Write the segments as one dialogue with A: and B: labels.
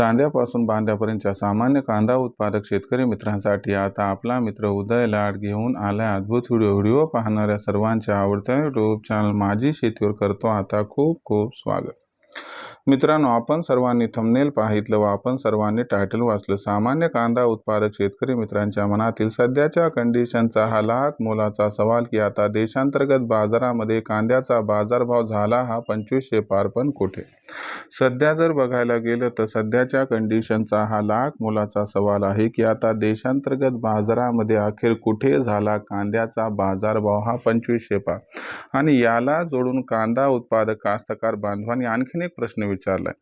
A: चांद्यापासून बांध्यापर्यंतच्या सामान्य कांदा उत्पादक शेतकरी मित्रांसाठी आता आपला मित्र उदय लाड घेऊन आला अद्भुत व्हिडिओ. व्हिडिओ पाहणाऱ्या सर्वांच्या आवडत्या यूट्यूब चॅनल माझी शेतीवर करतो आता खूप खूप स्वागत. मित्रांनो आपण सर्वांनी थंबनेल पाहितलं व आपण सर्वांनी टायटल वाचलं. सामान्य कांदा उत्पादक शेतकरी मित्रांच्या मनातील सध्याच्या कंडिशनचा हा लाख मोलाचा सवाल की आता देशांतर्गत बाजारामध्ये कांद्याचा बाजारभाव झाला हा पंचवीसशे पार पण कुठे? सध्या जर बघायला गेलं तर सध्याच्या कंडिशनचा हा लाख मोलाचा सवाल आहे की आता देशांतर्गत बाजारामध्ये अखेर कुठे झाला कांद्याचा बाजारभाव हा पंचवीसशे पार? आणि याला जोडून कांदा उत्पादक कास्तकार बांधवांनी आणखीन एक प्रश्न विचारलाय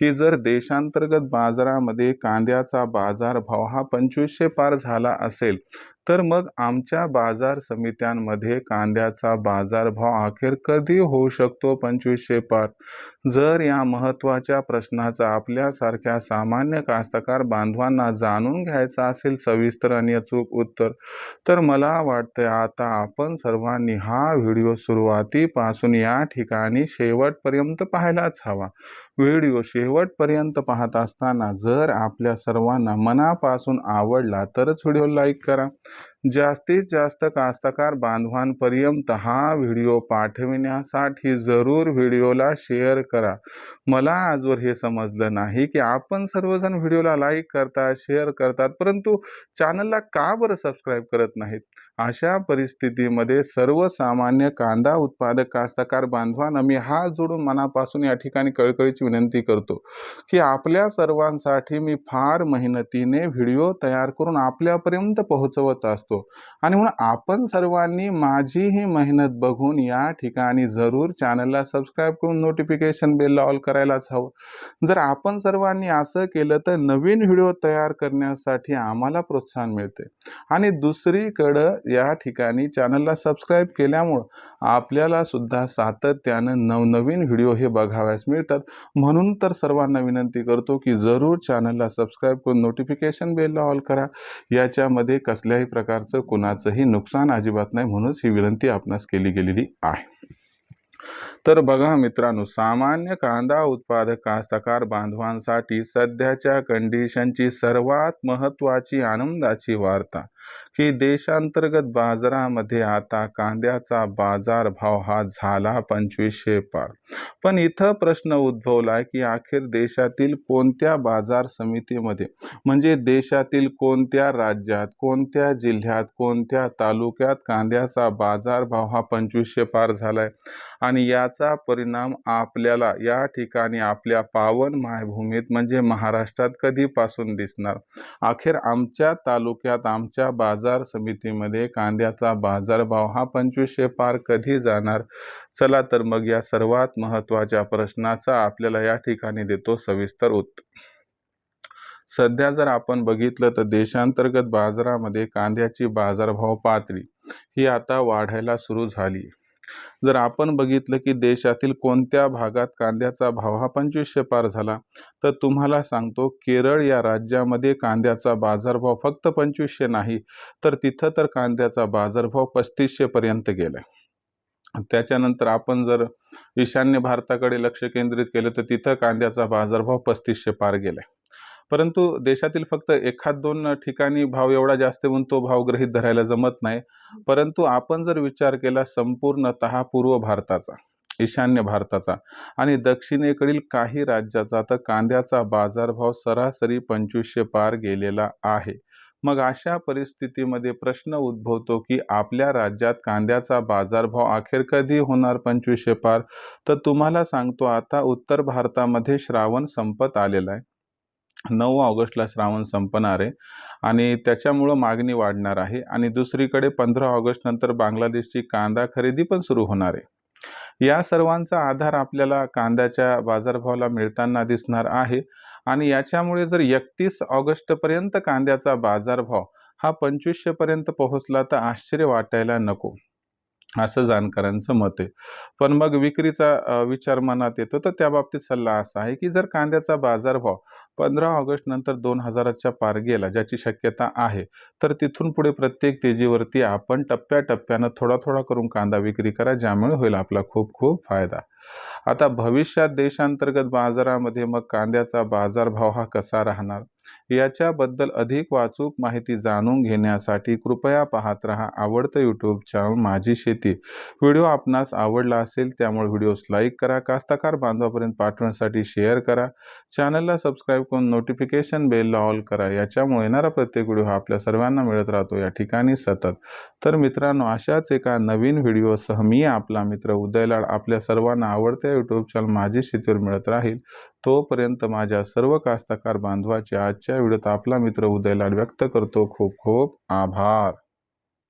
A: की जर देशांतर्गत बाजारामध्ये कांद्याचा बाजारभाव हा पंचवीसशे पार झाला असेल तर मग आमच्या बाजार समित्यांमध्ये कांद्याचा बाजारभाव अखेर कधी होऊ शकतो पंचवीसशे पार? जर या महत्त्वाच्या प्रश्नाचा आपल्यासारख्या सामान्य कास्तकार बांधवांना जाणून घ्यायचा असेल सविस्तर आणि अचूक उत्तर तर मला वाटतं आता आपण सर्वांनी हा व्हिडिओ सुरुवातीपासून या ठिकाणी शेवटपर्यंत पाहायलाच हवा. व्हिडिओ शेवटपर्यंत पाहत असताना जर आपल्या सर्वांना मनापासून आवडला तरच व्हिडिओ लाईक करा. जास्तीत जास्त कास्तकार बांधवांपर्यंत हा व्हिडिओ पाठविण्यासाठी जरूर व्हिडिओला शेअर करा. मला आजवर हे समजलं नाही की आपण सर्वजण व्हिडिओला लाईक करतात शेअर करतात परंतु चॅनलला का बरं सबस्क्राईब करत नाहीत? अशा परिस्थितीमध्ये सर्वसामान्य कांदा उत्पादक कास्तकार बांधवांना मी हात जोडून मनापासून या ठिकाणी कळकळीची विनंती करतो की आपल्या सर्वांसाठी मी फार मेहनतीने व्हिडिओ तयार करून आपल्यापर्यंत पोहोचवत असतो. आणि म्हणून आपण सर्वांनी माझी ही मेहनत बघून या ठिकाणी जरूर चॅनलला सबस्क्राईब करून नोटिफिकेशन बेल ऑल करायलाच हवं. जर आपण सर्वांनी असं केलं तर नवीन व्हिडिओ तयार करण्यासाठी आम्हाला प्रोत्साहन मिळते. आणि दुसरीकडं या ठिकाणी चॅनलला सबस्क्राईब केल्यामुळं आपल्याला सुद्धा सातत्यानं नवनवीन व्हिडिओ हे बघाव्यास मिळतात. म्हणून तर सर्वांना विनंती करतो की जरूर चॅनलला सबस्क्राईब करून नोटिफिकेशन बेलला ऑल करा. याच्यामध्ये कसल्याही प्रकारचं कुणाचंही नुकसान अजिबात नाही म्हणूनच ही विनंती आपणास केली गेलेली आहे. तर बघा मित्रांनो सामान्य कांदा उत्पादक कास्तकार बांधवांसाठी सध्याच्या कंडिशनची सर्वात महत्त्वाची आनंदाची वार्ता. की देशांतर्गत बाजारामध्ये आता कांद्याचा बाजारभाव हा झाला पंचवीसशे पार. पण इथं प्रश्न उद्भवला की अखेर देशातील कोणत्या बाजार समितीमध्ये म्हणजे देशातील कोणत्या राज्यात कोणत्या जिल्ह्यात कोणत्या तालुक्यात कांद्याचा बाजारभाव हा पंचवीसशे पार झालाय? आणि याचा परिणाम आपल्याला या ठिकाणी आपल्या पावन मायभूमीत म्हणजे महाराष्ट्रात कधीपासून दिसणार? अखेर आमच्या तालुक्यात आमच्या बाजार समितीमध्ये कांद्याचा बाजारभाव हा पंचवीसशे पार कधी जाणार? चला तर मग या सर्वात महत्त्वाच्या प्रश्नाचा आपल्याला या ठिकाणी देतो सविस्तर उत्तर सध्या जर आपण बघितलं तर देशांतर्गत बाजारामध्ये कांद्याची बाजारभाव पातळी ही आता वाढायला सुरू झाली. जर आपण बघितलं की देशातील कोणत्या भागात कांद्याचा भाव हा पंचवीसशे पार झाला तर तुम्हाला सांगतो केरळ या राज्यामध्ये कांद्याचा बाजारभाव फक्त पंचवीसशे नाही तर तिथं तर कांद्याचा बाजारभाव पस्तीसशेपर्यंत गेला गेलाय. त्याच्यानंतर आपण जर ईशान्य भारताकडे लक्ष केंद्रित केलं तर तिथं कांद्याचा बाजारभाव पस्तीसशे पार गेला परंतु देशातील फक्त एखाद दोन ठिकाणी भाव एवढा जास्त म्हणून तो भाव गृहीत धरायला जमत नाही. परंतु आपण जर विचार केला संपूर्णतः पूर्व भारताचा ईशान्य भारताचा आणि दक्षिणेकडील काही राज्याचा तर कांद्याचा बाजारभाव सरासरी पंचवीसशे पार गेलेला आहे. मग अशा परिस्थितीमध्ये प्रश्न उद्भवतो की आपल्या राज्यात कांद्याचा बाजारभाव अखेर कधी होणार पंचवीसशे पार? तर तुम्हाला सांगतो आता उत्तर भारतामध्ये श्रावण संपत आलेला आहे. नऊ ऑगस्टला श्रावण संपणार आहे आणि त्याच्यामुळं मागणी वाढणार आहे. आणि दुसरीकडे पंधरा ऑगस्ट नंतर बांगलादेशची कांदा खरेदी पण सुरू होणार आहे. या सर्वांचा आधार आपल्याला कांद्याच्या बाजारभावाला मिळताना दिसणार आहे. आणि याच्यामुळे जर एकतीस ऑगस्टपर्यंत कांद्याचा बाजारभाव हा पंचवीसशेपर्यंत पोहोचला तर आश्चर्य वाटायला नको असं जाणकारांचं मत आहे. पण मग विक्रीचा विचार मनात येतो. तर त्या बाबतीत सल्ला असा आहे की जर कांद्याचा बाजारभाव पंधरा ऑगस्ट नंतर दोन हजाराच्या पार गेला ज्याची शक्यता आहे. तर तिथून पुढे प्रत्येक तेजीवरती आपण टप्प्याटप्प्यानं थोडा थोडा करून कांदा विक्री करा ज्यामुळे होईल आपला खूप खूप फायदा. आता भविष्यात देशांतर्गत बाजारामध्ये मग कांद्याचा बाजारभाव हा कसा राहणार? याच्याबद्दल अधिक वाचूक माहिती जाणून घेण्यासाठी कृपया पाहत रहा आवडतं यूट्यूब चॅनल माझी शेती. व्हिडिओ आपणास आवडला असेल त्यामुळे व्हिडिओस लाईक करा कास्तकार बांधवापर्यंत पाठवण्यासाठी शेअर करा. चॅनलला सबस्क्राईब करून नोटिफिकेशन बेलला ऑल करा. याच्यामुळे येणारा प्रत्येक व्हिडिओ हा आपल्या सर्वांना मिळत राहतो. या ठिकाणी सतत. तर मित्रांनो अशाच एका नवीन व्हिडिओसह मी आपला मित्र उदयलाड आपल्या सर्वांना आवडत्या यूट्यूब चॅनल माझी शेतीवर मिळत राहील. तोपर्यंत माझ्या सर्व कास्तकार बांधवाच्या आजच्या व्हिडिओत आपला मित्र उदय लाड व्यक्त करतो खूप खूप आभार.